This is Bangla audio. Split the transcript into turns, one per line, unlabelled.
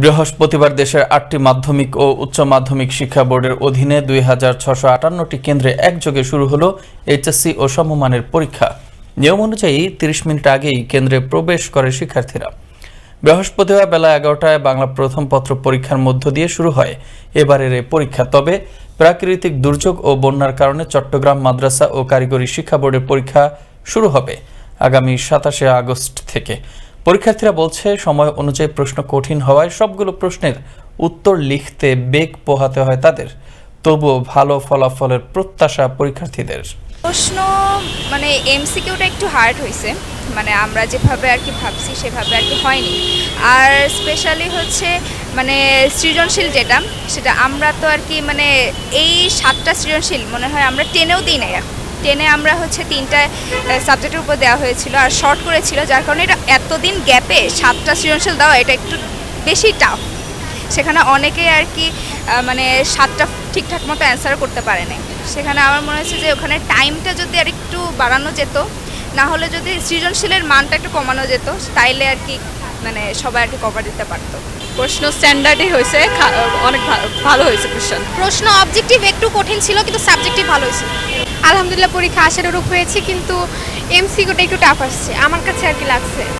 বৃহস্পতিবার দেশের আটটি মাধ্যমিক ও উচ্চ মাধ্যমিক শিক্ষা বোর্ডের অধীনে দুই হাজার ছশো আটান্নটি কেন্দ্রে একযোগে শুরু হলো এইচএসসি ও সমমানের পরীক্ষা। নিয়ম অনুযায়ী তিরিশ মিনিট আগেই কেন্দ্রে প্রবেশ করে শিক্ষার্থীরা। বৃহস্পতিবার বেলা এগারোটায় বাংলা প্রথম পত্র পরীক্ষার মধ্য দিয়ে শুরু হয়। এবারের এই পরীক্ষা তবে প্রাকৃতিক দুর্যোগ ও বন্যার কারণে চট্টগ্রাম মাদ্রাসা ও কারিগরি শিক্ষা বোর্ডের পরীক্ষা শুরু হবে আগামী সাতাশে আগস্ট থেকে। পরীক্ষার্থীরা বলছে, সময় অনুযায়ী প্রশ্ন কঠিন হওয়ায় সবগুলো প্রশ্নের উত্তর লিখতে বেগ পোহাতে হয় তাদের। তবুও ভালো ফলাফলের প্রত্যাশা পরীক্ষার্থীদের।
প্রশ্ন মানে এমসিকিউটা একটু হার্ড হয়েছে মানে আমরা যেভাবে আর কি ভাবছি, সেভাবে আর কি হয়নি। আর স্পেশালি হচ্ছে মানে সৃজনশীল যেটা, সেটা আমরা তো আর কি মানে এই সাতটা সৃজনশীল, মনে হয় আমরা টেনেও দিই নাই টেনে আমরা হচ্ছে তিনটা সাবজেক্টের উপর দেওয়া হয়েছিল আর শর্ট করেছিল যার কারণে এটা এতদিন গ্যাপে সাতটা সৃজনশীল দেওয়া এটা একটু বেশি টাফ সেখানে অনেকেই আর কি মানে সাতটা ঠিকঠাক মতো অ্যান্সার করতে পারে নাই। সেখানে আমার মনে হচ্ছে যে ওখানে টাইমটা যদি আর একটু বাড়ানো যেত না হলে যদি সৃজনশীলের মানটা একটু কমানো যেত তাইলে আর কি মানে সবাই আর কি কভার দিতে পারতো।
প্রশ্ন স্ট্যান্ডার্ডই হয়েছে অনেক ভালো হয়েছে কোশ্চেন
প্রশ্ন অবজেক্টিভ একটু কঠিন ছিল কিন্তু সাবজেক্টিভ ভালো হয়েছে। আলহামদুলিল্লাহ পরীক্ষা আশানুরূপ হয়েছে কিন্তু এমসিকিউটা একটু টাফ আসছে। আমার কাছে আর কি লাগছে।